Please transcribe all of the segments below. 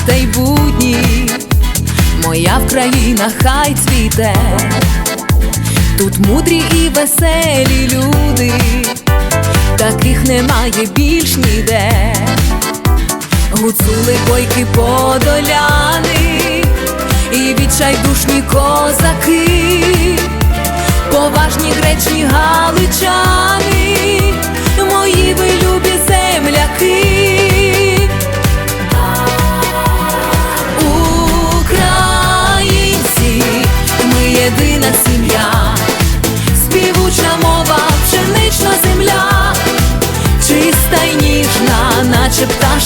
свята й будні, моя Вкраїна хай цвіте, тут мудрі і веселі люди, таких немає більш ніде. Гуцули бойки подоляни. І відчайдушні козаки, поважні гречні галичани,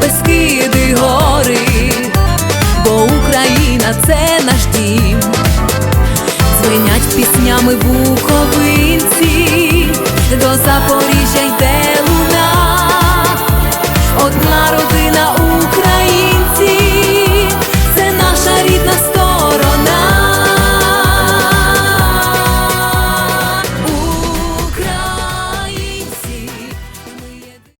Бескиди, гори, бо Україна це наш дім. звинять піснями буковинці, до Запоріжжя